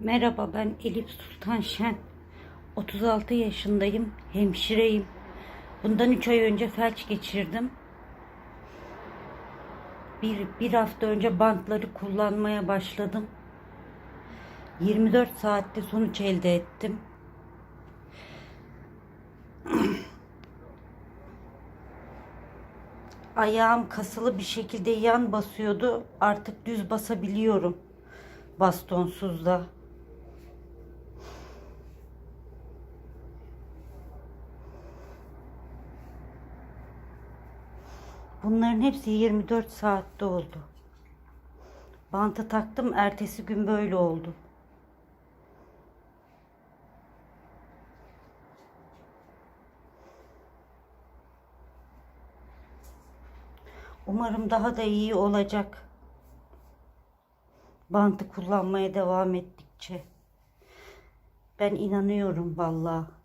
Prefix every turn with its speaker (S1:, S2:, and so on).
S1: Merhaba ben Elif Sultan Şen. 36 yaşındayım. Hemşireyim. Bundan 3 ay önce felç geçirdim. Bir, bir hafta önce bantları kullanmaya başladım. 24 saatte sonuç elde ettim. Ayağım kasılı bir şekilde yan basıyordu. Artık düz basabiliyorum bastonsuz da. Bunların hepsi 24 saatte oldu. Bantı taktım, ertesi gün böyle oldu. Umarım daha da iyi olacak. Bantı kullanmaya devam ettikçe. Ben inanıyorum vallahi.